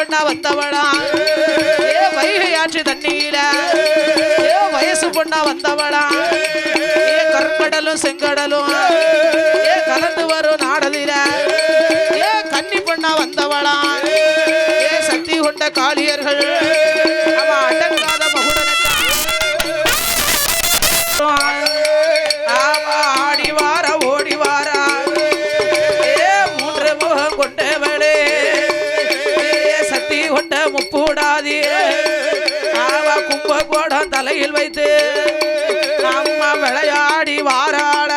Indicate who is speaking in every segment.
Speaker 1: பெண்ணா
Speaker 2: வந்தவளா? ஏ வைகை ஆற்று தண்ணீர. ஏ வயசு பொண்ணா வந்தவளா? ஏ கற்கடலும் செங்கடலும். ஏ கலந்து வரும் நாடலில. ஏ கன்னி பொண்ணா வந்தவளா? ஏ சக்தி கொண்ட காளியர்கள். நினைத்து நம்ம விளையாடி வாராட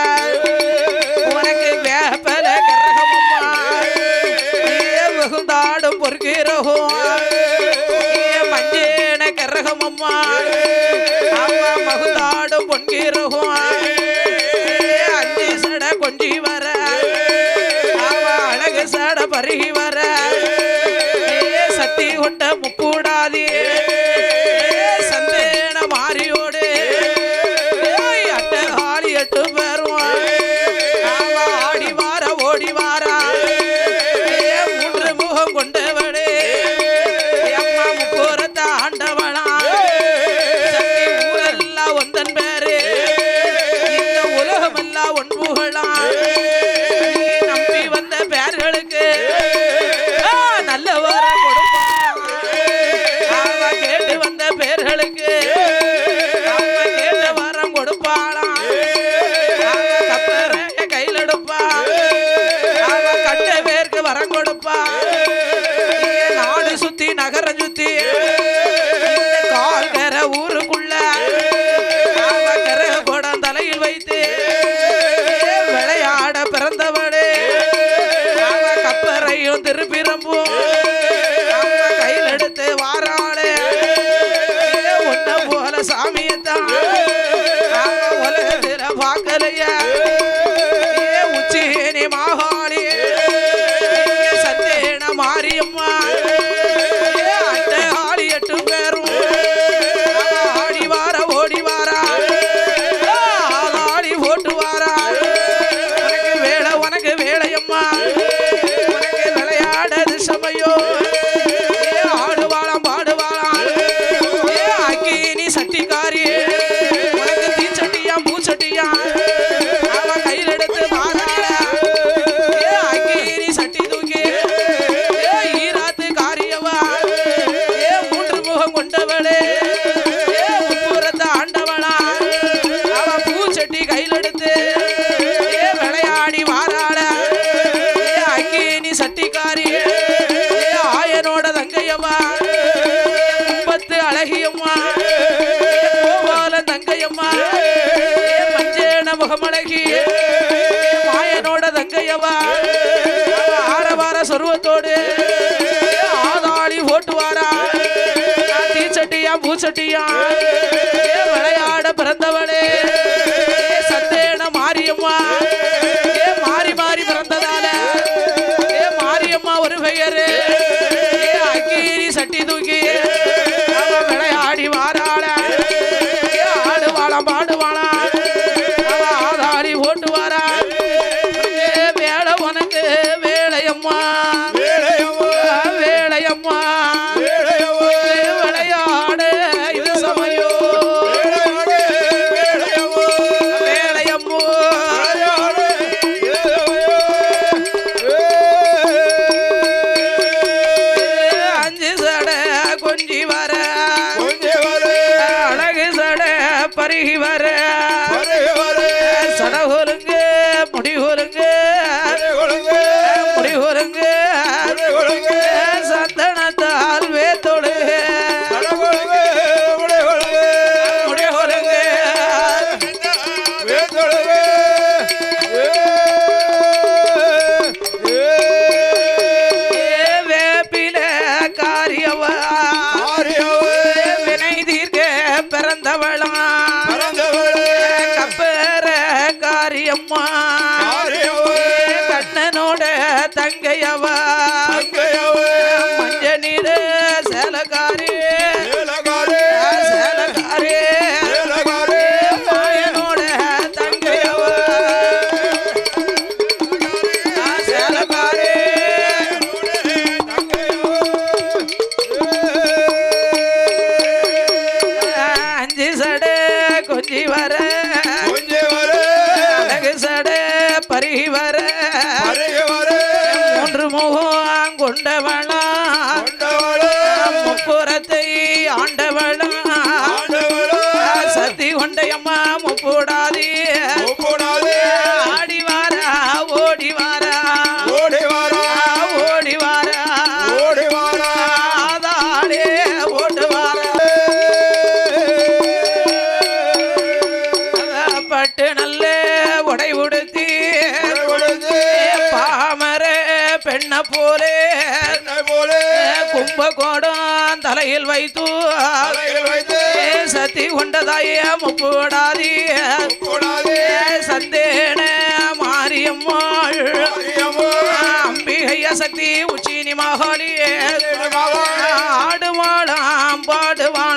Speaker 2: உனக்கு வேப்பல கரகமம்மா. வெகுந்தாடும் பொறுக்கிறோம் மஞ்சேன கரகமம்மா. ಮುಖಮಳಗಿ ಮಾಯ ನೋಡದಂಗಯ್ಯವ ஆரவார சொருவத்தோடு ஆதாளி ஓட்டுவாரா. தீச்சட்டியா பூச்சட்டியா விளையாட கற்ப கோடம் தலையில் வைத்து சத்தி கொண்டதாய முப்படாதி. சந்தேன மாரியம்மாள் அம்பிகைய சக்தி உச்சினி மகாலியே ஆடுவாளாம் பாடுவாள்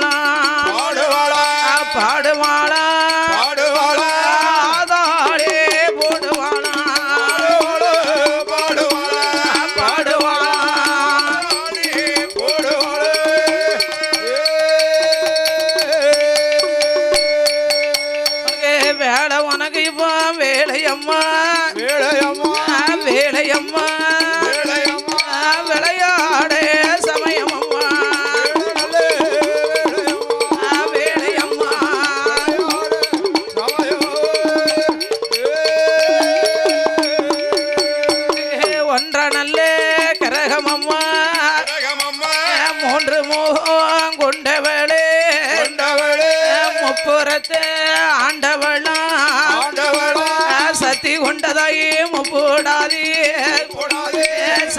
Speaker 2: அட உனக்கு இப்போ வேலையம்மா வேலையம்மா
Speaker 3: வேலையம்மா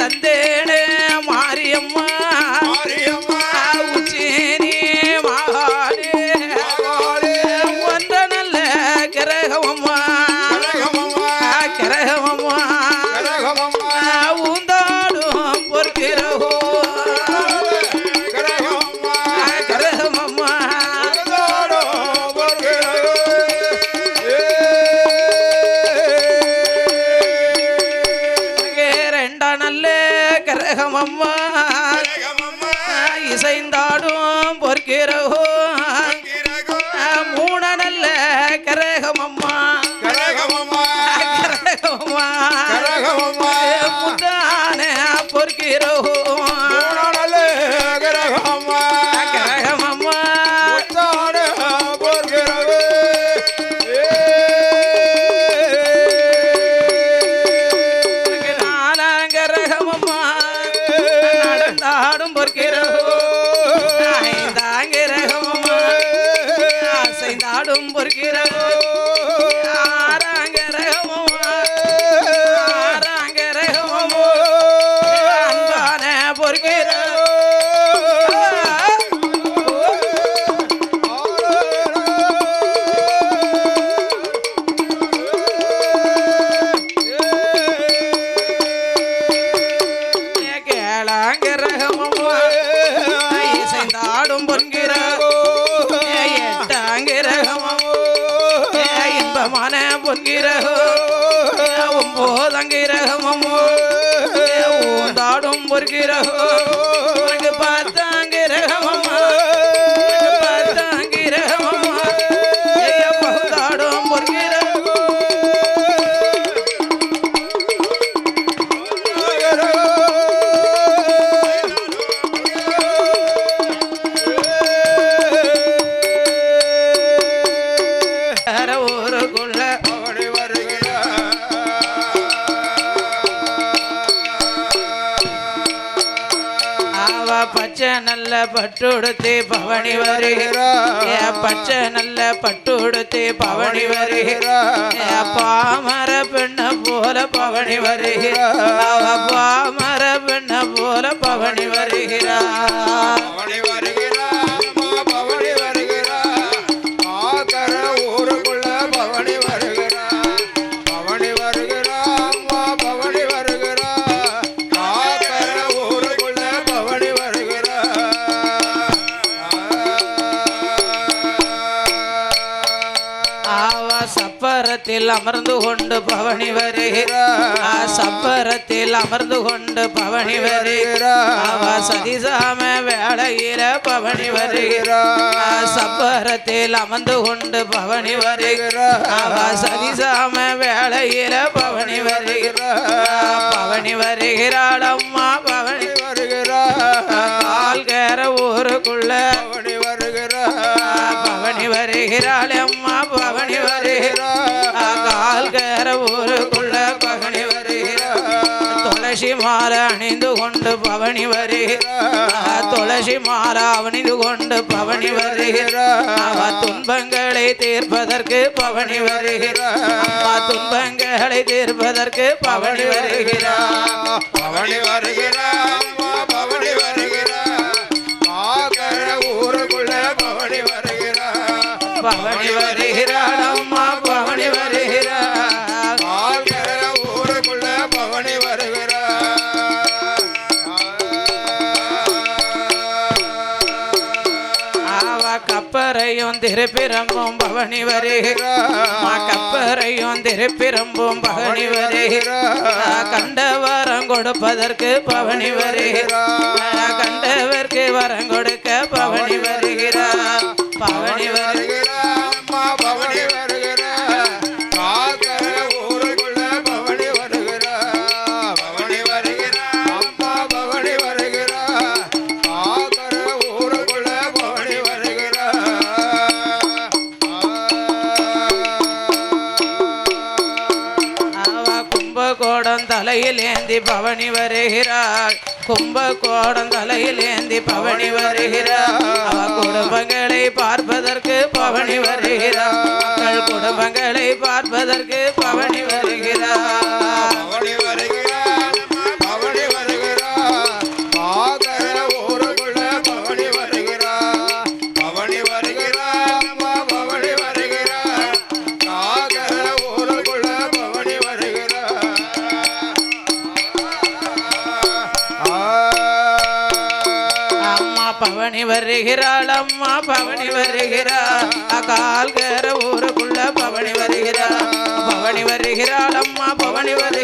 Speaker 2: சந்தேனே பட்டுடுத்து பவனி வருகிறார் ஏ பச்சை நல்ல பட்டுடுத்து பவனி வருகிறார் பாமர பெண்ண போல பவனி வருகிறார் பாமர பெண்ண போல பவனி வருகிறார் அமர்ந்து கொண்டு பவனி வருகிறா ஆ, சப்பரத்தில் அமர்ந்து கொண்டு பவனி வருகிறா அவ சதிசாம வேளையில பவனி வருகிறா ஆ, சப்பரத்தில் அமர்ந்து கொண்டு பவனி வருகிறா அவ சதிசாம வேளையில பவனி வருகிறா ஆ, பவனி வருகிறாள் அம்மா பவனி
Speaker 3: வருகிறான்
Speaker 2: ஆள்கேற ஊருக்குள்ள.
Speaker 3: பவனி வருகிறான்
Speaker 2: பவனி வருகிறாள் அம்மா பவனி வருகிறாள் துளசி மாலை அணிந்து கொண்டு பவனி வருகிறாள் துளசி மாலை அணிந்து கொண்டு பவனி வருகிறாள் அவ துன்பங்களை தீர்ப்பதற்கு பவனி வருகிறாள் அம்மா துன்பங்களை தீர்ப்பதற்கு பவனி வருகிறாள்
Speaker 3: பவனி வருகிறான் பவனி வருகிறான் ஆக்கர ஊருக்குள்ள பவனி வருகிறான்
Speaker 2: பவனி வருகிறாள் அம்மா திருப்பிரம்பும் பவனி வருகிறாள் கப்பரையும் திருப்பிரம்பும் பவனி வருகிறாள் கண்ட வரம் கொடுப்பதற்கு பவனி வருகிறாள் கண்டவர்க்கு வரம் கொடுக்க பவனி வருகிறாள் பவனி
Speaker 3: வருகிறான்
Speaker 2: ஏந்தி பவனி வருகிறாள். கும்பகோணம் தலையில் ஏந்தி பவனி வருகிறாள். அவ குடும்பங்களை பார்ப்பதற்கு பவனி வருகிறாள். மக்கள் குடும்பங்களை பார்ப்பதற்கு பவனி வருகிறாள்.
Speaker 3: பவனி
Speaker 2: வருகிறாள் அம்மா பவனி வருகிறாள். அகால்கர ஊருக்குள்ள பவனி வருகிறாள். பவனி வருகிறாள் அம்மா பவனி வரு